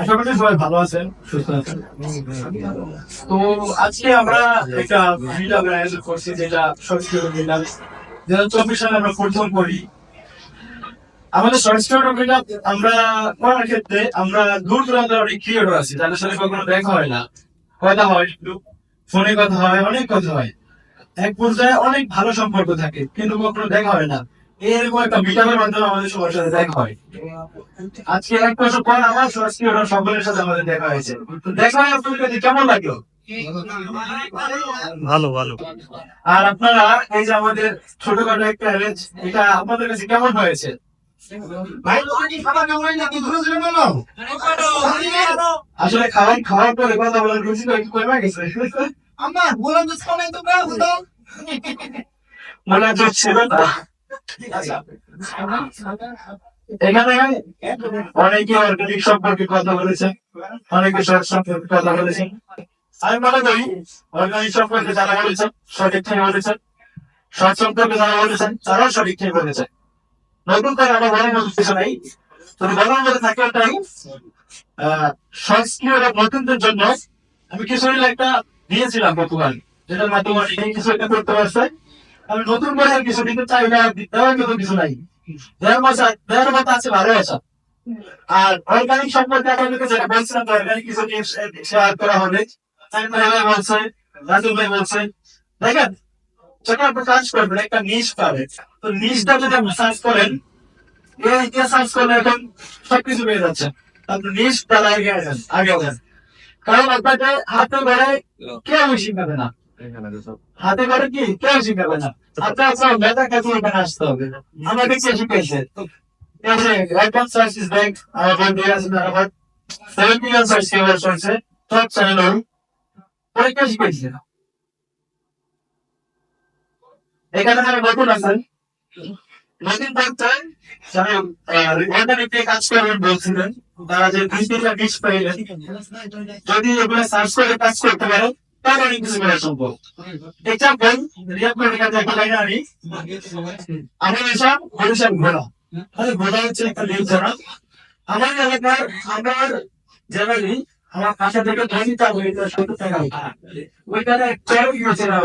আশা সবাই ভালো আছেন, সুস্থ আছেন। তো আজকে আমরা একটা আয়োজন করছি, যেটা সংস্কৃত যেটা চব্বিশ সালে আমরা প্রথম করি। আমাদের সংস্কৃত আমরা করার ক্ষেত্রে আমরা দূর দূরান্ত অনেক ক্রিয়েটর আছি, তাদের সাথে কখনো দেখা হয় না। কথা হয়, ফোনে কথা হয়, অনেক কথা হয়। এক পর্যায়ে অনেক ভালো সম্পর্ক থাকে, কিন্তু কখনো দেখা হয় না। এরকম একটা মিটারের মাধ্যমে আমাদের সবার সাথে দেখা হয়। আজকে এক বছর পর আমার সরাসরি সকলের সাথে আমাদের দেখা হয়েছে। দেখা হয় আপনাদের কাছে কেমন লাগল? ভালো ভালো। আর আপনারা এই যে আমাদের ছোটখাটো একটা অ্যারেঞ্জ এটা আপনাদের কাছে কেমন হয়েছে? আসলে খাওয়ার খাওয়ার পরে কথা বলার রুচি একটু কমে গেছে। মনে হচ্ছে ছিল না। এখানে অনেকে অর্গানিক সম্পর্কে কথা বলেছেন অনেকে সম্পর্কে কথা বলেছেন আমি মনে করি অর্গানিক সম্পর্কে যারা বলেছেন সঠিক ঠিক বলেছেন সম্পর্কে যারা বলেছেন তারাও সঠিক ঠিক বলেছেন নতুন করে আমার বলার মতো কিছু নাই। তবে বলার মধ্যে থাকে ওটাই সংস্কৃত নতুনদের জন্য আমি কিছু একটা দিয়েছিলাম গতকাল যেটার মাধ্যমে কিছু একটা করতে পারছে। আমি নতুন করে কিছু দিতে চাই না দেওয়ার মতো কিছু নাই। দেওয়ার মতো দেওয়ার মতো আছে ভালো আছে। আর অর্গানিক সম্পর্কে আপনাদেরকে যেটা বলছিলাম অর্গানিক কিছু টিপস শেয়ার করা হবে। সাইমন ভাই বলছে রাজু ভাই বলছে দেখেন যখন আপনি কাজ করবেন একটা নিশ পাবে। তো নিশটা যদি আপনি সার্চ করেন এই যে সার্চ করলে এখন সবকিছু পেয়ে যাচ্ছে। আপনি নিশ তাহলে আগে আগে কারণ আপনাকে হাতে ধরে কেউ শিখাবে না। হাতে করে কি? কেউ শিখাবে না। মেধা কাছে এখানে আসতে হবে? আমাকে কে শিখেছে সার্চ ইস আমার আমার এখানে আছেন কাজ বলছিলেন, তারা যে যদি এগুলো সার্চ করে কাজ করতে পারেন তাহলে অনেক কিছু করা সম্ভব এক্সাম্পল রিয়াপ করে কাছে একটা লাইন আনি আমার হিসাব হরিসাব ঘোড়া ঘোড়া হচ্ছে একটা লিঙ্ক ছাড়া আমার এলাকার আমার জেলারি আমার যায় টাকা ওইখানে না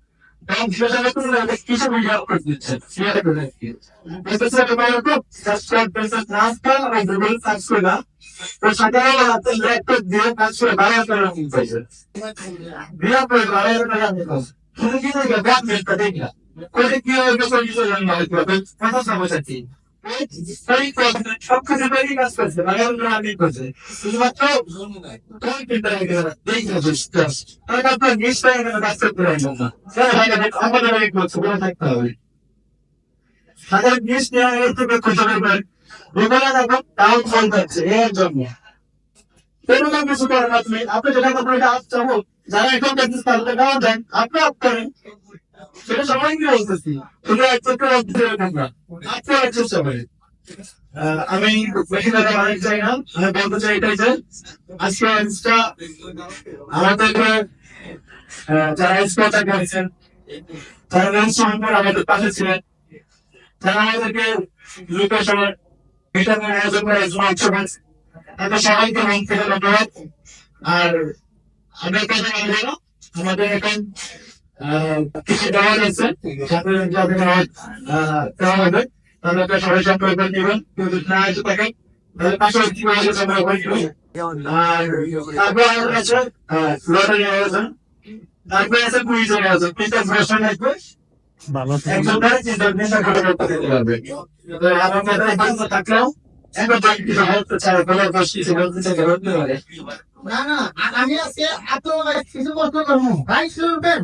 তৈরি কাজ করছে বাংলা আমি করছে শুধুমাত্র কোন প্রিন্টার আগে দেখে বুঝতেস তাহলে আপনার আপনি যেটা চাবো যারা এখন দেখতেছে তাদের গাওয়া দেন আপনি আপ করেন সেটা সবাই কি বলতেছি। আমরা আপনি একটু সবাই। আমি বেশি অনেক চাই না। আমি বলতে চাই এটাই যে আজকে ইনস্টা আমাদেরকে আহ, যারা করেছেন সময় আমাদের পাশে ছিলেন। যারা আমাদেরকে ভিটামিন আয়োজন করে সবাইকে মন আর আমি কথা আমাদের এখন কিছু দেওয়া হয়েছে সাথে যাদের আমার দেওয়া হবে তাদেরকে সবাই সম্পর্ক করে দিবেন কেউ না এসে থাকেন তাহলে পাশাপাশি আগে সম্পর্ক করে আর তারপরে আমাদের আছে লটারি আয়োজন তারপরে আছে কুইজের আয়োজন তিনটা প্রশ্ন থাকবে একজন ধরে চিন্তা চিন্তা করে করতে পারবে আমার কথা থাকলেও এখন কিছু বলতে চাই কোনো কিছু বলতে চাই না না আমি আজকে এত কিছু করতে পারব বাইশ শুনবেন